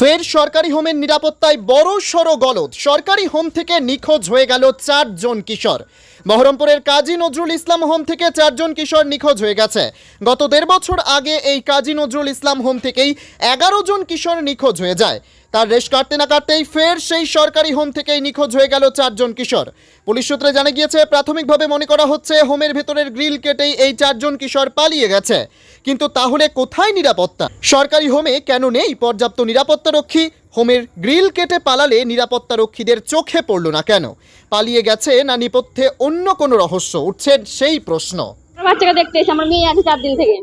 ফের সরকারি হোমের নিরাপত্তায় বড় সড় গলদ। সরকারি হোম থেকে নিখোঁজ হয়ে গেল চারজন কিশোর। বহরমপুরের কাজী নজরুল ইসলাম হোম থেকে চারজন কিশোর নিখোঁজ হয়ে গেছে। গত দেড় বছর আগে এই কাজী নজরুল ইসলাম হোম থেকেই এগারো জন কিশোর নিখোঁজ হয়ে যায়। তার রেশ কাটতে না কাটতেই ফের সেই সরকারি হোম থেকেই নিখোঁজ হয়ে গেল চারজন কিশোর। পুলিশ সূত্রে জানা গিয়েছে, প্রাথমিকভাবে মনে করা হচ্ছে, হোমের ভেতরের গ্রিল কেটেই এই চারজন কিশোর পালিয়ে গেছে। কিন্তু তাহলে কোথায় নিরাপত্তা? সরকারি হোমে কেন নেই পর্যাপ্ত নিরাপত্তা রক্ষী? হোমের গ্রিল কেটে পালালে নিরাপত্তা রক্ষীদের চোখে পড়ল না কেন? পালিয়ে গেছে না নিপথ্যে অন্য কোনো রহস্য উঠছে সেই প্রশ্ন। আমার বাচ্চাকে দেখতে এসে আমার মেয়ে আছে চার দিন থেকে।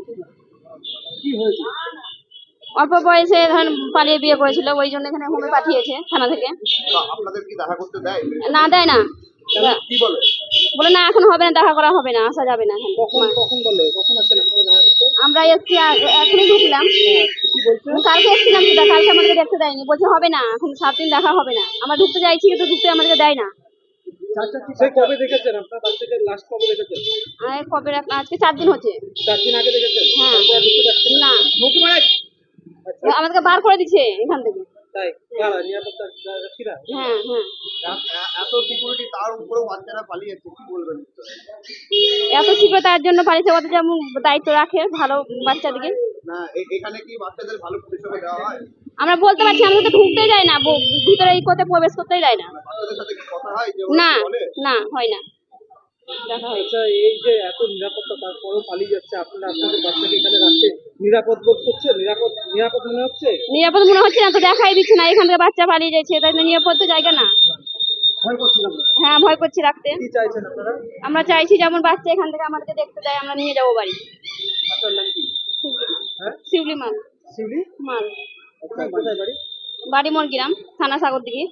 অল্প বয়সে ধরেন পালিয়ে বিয়ে করেছিল ওই জন্য এখানে হোমে পাঠিয়েছে থানা থেকে। না দেয় না। কি বলে? বলে না এখন হবে না দেখা করা হবে না আসা যাবে না করতে আমরা এসছি এখনই ঢুকলাম কালকে এসছিলাম তো কালকে আমাদেরকে দেখতে দেয়নি। বলছে হবে না এখন সাত দিন দেখা হবে না। আমরা ঢুকতে চাইছি কিন্তু ঢুকতে আমাদেরকে দেয় না। কবে কবে রাখ- আজকে চার দিন হচ্ছে। হ্যাঁ। না? আচ্ছা আমাদেরকে বার করে দিচ্ছে এখান থেকে। তাই? কারা নিরাপত্তা রক্ষীরা হ্যাঁ হ্যাঁ এত সিকিউরিটি তার উপরেও বাচ্চারা পালিয়েছে কি বলবেন এত শীঘ্র তার জন্য পালিয়েছে ওদের যেমন দায়িত্ব রাখে ভালো বাচ্চাদিকে না এখানে কি বাচ্চাদের ভালো পরিষেবা দেওয়া হয়? আমরা বলতে পারছি আমরা তো ঢুকতেই যাই না ভিতরে এই করতে প্রবেশ করতেই দেয় না। হয় না না হয় না। আচ্ছা এই যে এত নিরাপত্তা তারপরেও পালিয়ে যাচ্ছে আপনারা আপনাদের বাচ্চাকে এখানে রাখতে নিরাপদ বোধ করছে? নিরাপদ নিরাপদ মনে হচ্ছে? নিরাপদ মনে হচ্ছে না তো দেখাই দিচ্ছে না এখান থেকে বাচ্চা পালিয়ে যাচ্ছে তাই নিরাপদ তো জায়গা না। হ্যাঁ ভয় করছি রাখতে। আমরা চাইছি যেমন বাচ্চা এখান থেকে আমাদেরকে দেখতে দেয় আমরা নিয়ে যাব বাড়ি। শিউলি মাল শিউলি মাল বাড়ি? বাড়ি মনগ্রাম থানা সাগর দিকে